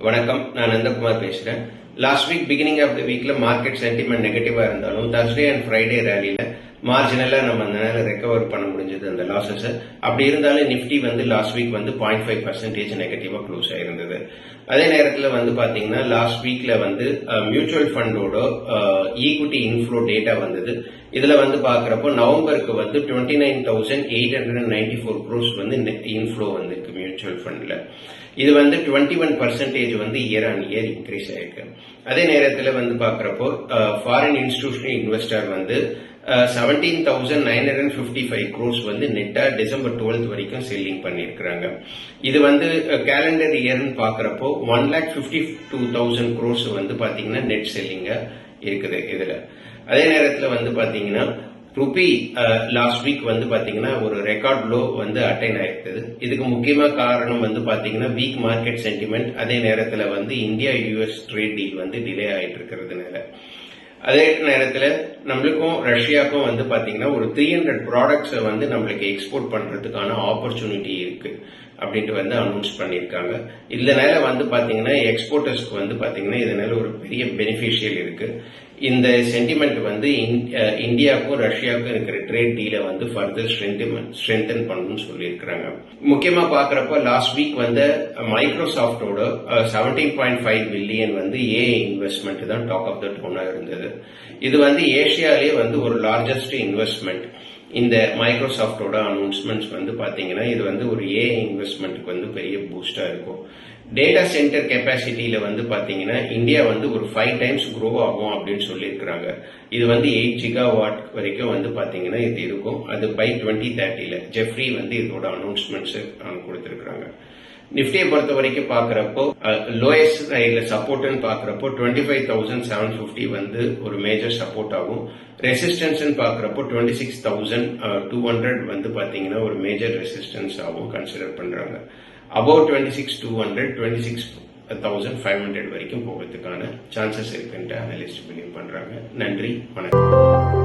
வணக்கம் நான் நந்தகுமார் பேசுறேன். Last week beginning of the வீக்ல மார்க்கெட் சென்டிமெண்ட் நெகட்டிவா இருந்தாலும் தர்ஸ்டே அண்ட் ஃப்ரைடே ரேலியில மார்ஜினலா நம்ம அந்த நேரம் ரெக்கவர் பண்ண முடிஞ்சது அந்த லாசஸ் அப்படி இருந்தாலும் நிஃப்டி வந்து லாஸ்ட் வீக் வந்து பாயிண்ட் ஃபைவ் பர்சன்டேஜ் நெகட்டிவா க்ளோஸ் ஆயிருந்தது. அதே நேரத்தில் வந்து பாத்தீங்கன்னா லாஸ்ட் வீக்ல வந்து மியூச்சுவல் ஃபண்டோட ஈக்விட்டி இன்ஃப்ளோ டேட்டா வந்தது. இதுல வந்து பாக்குறப்போ நவம்பருக்கு வந்து twenty nine thousand eight hundred ninety four crore வந்து இன்ஃப்ளோ வந்திருக்கு மியூச்சுவல் ஃபண்ட்ல இது வந்து டுவெண்ட்டி ஒன் பர்சன்டேஜ் வந்து இயர் ஆன் இயர் இன்க்ரீஸ் ஆயிருக்கு. அதே நேரத்தில் வந்து பார்க்குறப்போ ஃபாரின் இன்ஸ்டிடியூஷனல் இன்வெஸ்டர் வந்து seventeen thousand nine hundred fifty five crore வந்து நெட்டாக டிசம்பர் டுவெல்த் வரைக்கும் செல்லிங் பண்ணியிருக்கிறாங்க இது வந்து கேலண்டர் இயர்னு பார்க்குறப்போ one lakh fifty two thousand crore வந்து பார்த்தீங்கன்னா நெட் செல்லிங்காக இருக்குது இதில். அதே நேரத்தில் வந்து பார்த்தீங்கன்னா ருபி லாஸ்ட் வீக் வந்து பார்த்தீங்கன்னா ஒரு ரெக்கார்ட் லோ வந்து அட்டைன் ஆயிருக்குது. இதுக்கு முக்கியமாக காரணம் வந்து பார்த்தீங்கன்னா வீக் மார்க்கெட் சென்டிமெண்ட் அதே நேரத்தில் வந்து இந்தியா யூஎஸ் ட்ரேட் டீல் வந்து டிலே ஆகிட்டு இருக்கிறதுனால. அதே நேரத்தில் நம்மளுக்கும் ரஷ்யாவுக்கும் வந்து பார்த்தீங்கன்னா ஒரு த்ரீ ஹண்ட்ரட் ப்ராடக்ட்ஸை வந்து நம்மளுக்கு எக்ஸ்போர்ட் பண்ணுறதுக்கான ஆப்பர்ச்சுனிட்டி இருக்குது அப்படின்ட்டு வந்து அனௌன்ஸ் பண்ணியிருக்காங்க. இதனால வந்து பார்த்தீங்கன்னா எக்ஸ்போர்ட்டர்ஸ்க்கு வந்து பார்த்தீங்கன்னா இதனால ஒரு பெரிய பெனிஃபிஷியல் இருக்குது இந்த சென்டிமெண்ட் வந்து இந்தியாவுக்கும் ரஷ்யாவுக்கும் இருக்கிற ட்ரேட் டீலை வந்து ஃபர்தர் ஸ்ட்ரென்தன் பண்ணணும்னு சொல்லியிருக்கிறாங்க. முக்கியமாக பார்க்குறப்ப லாஸ்ட் வீக் வந்து மைக்ரோசாஃப்டோட செவன்டீன் பாயிண்ட் ஃபைவ் பில்லியன் வந்து ஏ இன்வெஸ்ட்மெண்ட் தான் டாக் ஆஃப் த டோனா இருந்தது. இது வந்து ஏ ஏஷியாலே வந்து ஒரு லார்ஜஸ்ட் இன்வெஸ்ட்மெண்ட் இந்த மைக்ரோசாஃப்டோட அனௌன்ஸ்மெண்ட்ஸ் வந்து பார்த்தீங்கன்னா இது வந்து ஒரு ஏ இன்வெஸ்ட்மெண்ட்டுக்கு வந்து பெரிய பூஸ்டாக இருக்கும். டேட்டா சென்டர் கெப்பாசிட்டியில் வந்து பார்த்தீங்கன்னா இந்தியா வந்து ஒரு ஃபைவ் டைம்ஸ் க்ரோ ஆகும் அப்படின்னு சொல்லியிருக்கிறாங்க. இது வந்து எயிட் ஜிகா வாட் வரைக்கும் வந்து பார்த்தீங்கன்னா இது இருக்கும். அது பை டுவெண்ட்டி தேர்ட்டியில் ஜெஃப்ரி வந்து இதோட அனௌன்ஸ்மெண்ட்ஸ் கொடுத்துருக்குறாங்க. நிஃப்டியை பொறுத்த வரைக்கும் பாக்குறப்போ லோயஸ்ட் சைட்ல சப்போர்ட்னு பாக்குறப்போ twenty five thousand seven fifty வந்து ஒரு மேஜர் சப்போர்ட் ஆகும். ரெசிஸ்டன்ஸ்னு பாக்குறப்போ twenty six thousand two hundred வந்து பாத்தீங்கன்னா ஒரு மேஜர் ரெசிஸ்டன்ஸ் ஆகும் கன்சிடர் பண்றாங்க. Above twenty six two hundred twenty six thousand five hundred வரைக்கும் போகிறதுக்கான சான்சஸ் இருக்குன்ட்டு அனலிஸ்ட் பிலீவ் பண்றாங்க. நன்றி வணக்கம்.